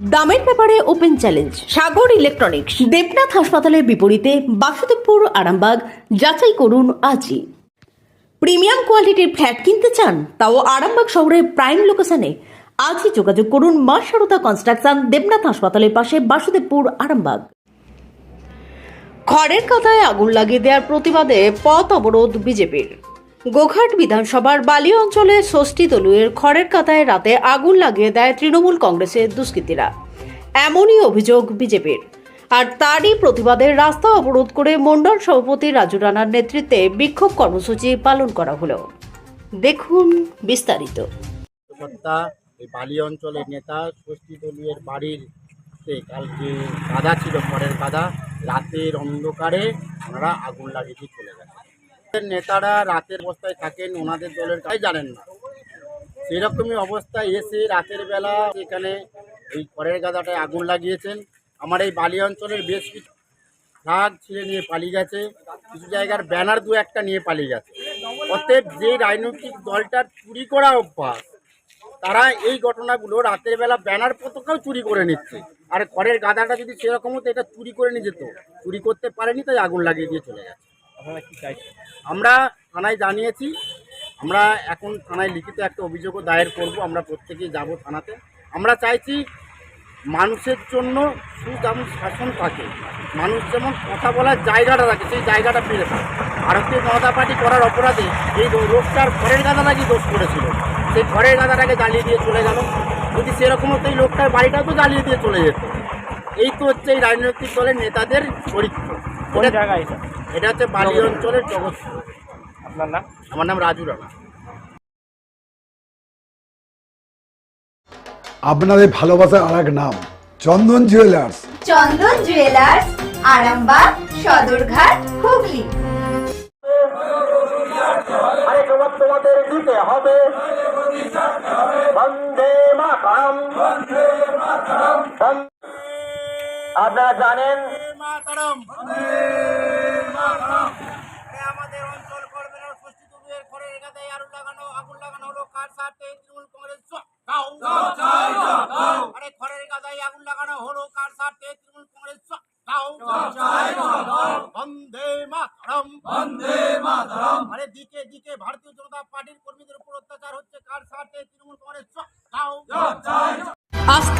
দামের ব্যাপারে open challenge Sagar electronics Debnath হাসপাতালের বিপরীতে বাসুদেবপুর, আরামবাগ, যাচাই করুন আজই। প্রিমিয়াম কোয়ালিটির ফ্ল্যাট কিনতে চান, তাও আরামবাগ শহরের প্রাইম লোকেশনে আজই যোগাযোগ করুন মা সারদা কনস্ট্রাকশন দেবনাথ হাসপাতালের পাশে বাসুদেবপুর, আরামবাগ। খড়ের কথায় আগুন লাগিয়ে দেওয়ার প্রতিবাদে পথ অবরোধ বিজেপির। গোঘাট বিধানসভার বালি অঞ্চলে ষষ্ঠী দলীয় খড়ের কাতায় রাতে আগুন লাগিয়ে দেয় তৃণমূল কংগ্রেসের দুষ্কৃতীরা। এমনই অভিযোগ বিজেপির। আর তারই প্রতিবাদে রাস্তা অবরোধ করে মণ্ডল সভাপতি রাজু রানার নেতৃত্বে বিক্ষোভ কর্মসূচি পালন করা হলো। দেখুন বিস্তারিত। বালি অঞ্চলের নেতা, ষষ্ঠী দলীয়ের বাড়ির কালকে ছিল, খড়ের কাদা রাতের অন্ধকারে ওনারা আগুন লাগিয়ে চলে গেছে নেতারা রাতের অবস্থায় থাকেন, ওনাদের দলের কাজ জানেন না। সেরকমই অবস্থায় এসে রাতের বেলা এখানে এই খড়ের গাদাটায় আগুন লাগিয়েছেন। আমার এই বালি অঞ্চলের বেশ কিছু ফ্লাগ ছিঁড়ে নিয়ে পালিয়ে গেছে, কিছু জায়গার ব্যানার দু একটা নিয়ে পালিয়ে গেছে। অতএব যে রাজনৈতিক দলটার চুরি করা অভ্যাস, তারা এই ঘটনাগুলো রাতের বেলা ব্যানার পতাকাও চুরি করে নিচ্ছে। আর ঘরের গাদাটা যদি সেরকম হতো, এটা চুরি করে নিয়ে যেত। চুরি করতে পারেনি, তাই আগুন লাগিয়ে দিয়ে চলে গেছে। আপনারা কি চাইছেন? আমরা থানায় জানিয়েছি, আমরা এখন থানায় লিখিত একটা অভিযোগও দায়ের করব, আমরা প্রত্যেকেই যাব থানাতে। আমরা চাইছি মানুষের জন্য সুদাম শাসন থাকে। মানুষ যেমন কথা বলার জায়গাটা থাকে, সেই জায়গাটা ফিরে থাকে ভারতীয় জনতা পার্টি করার অপরাধে এই রোগটার ঘরের গাদা লাগিয়ে দোষ করেছিল? সেই ঘরের গাদাটাকে জ্বালিয়ে দিয়ে চলে গেল। যদি সেরকম হতো এই লোকটার বাড়িটাও তো জ্বালিয়ে দিয়ে চলে যেত। এই তো হচ্ছে এই রাজনৈতিক দলের নেতাদের চরিত্র। জায়গায় এটা? এটা হচ্ছে বালি অঞ্চলের জগৎপুর আপনার নাম? আমার নাম রাজু রানা। আপনাদের ভালোবাসার আর এক নাম চন্দন জুয়েলার্স চন্দন জুয়েলার্স আরামবাগ সদরঘাট হুগলি। আরে জবাব তোমাদের দিতে হবে। বন্দে মাতরম। আপনারা জানেন? আমাদের অঞ্চল করবেন ষষ্ঠী তরুয়ের ঘরের গাদায় আরও লাগানো আগুন লাগানো হলো। কার সাথে তৃণমূল কংগ্রেস আরে ঘরের গাদায় আগুন লাগানো হলো। কার সাথে তৃণমূল কংগ্রেস বন্দে মাতরম। বন্দে মাতরম। আরে দিকে দিকে ভারতীয় জনতা পার্টির কর্মীদের উপর অত্যাচার হচ্ছে। কার সাথে Trinamool Congress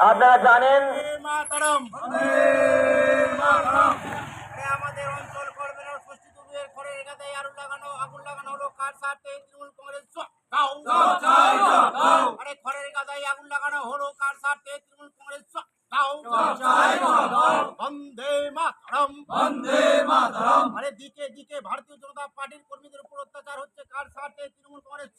আপনারা জানেন আমাদের অঞ্চল ষষ্ঠী ঘরের আরও লাগানো আগুন লাগানো হলো কার সাথে তৃণমূল কংগ্রেস? গাও আরে ঘরের গাদায় আগুন লাগানো হলো কার সাথে তৃণমূল কংগ্রেস? গাও বন্দে মাতরম। বন্দে মাতরম। আরে দিকে দিকে ভারতীয় জনতা পার্টির কর্মীদের উপর অত্যাচার হচ্ছে কার সাথে তৃণমূল কংগ্রেস?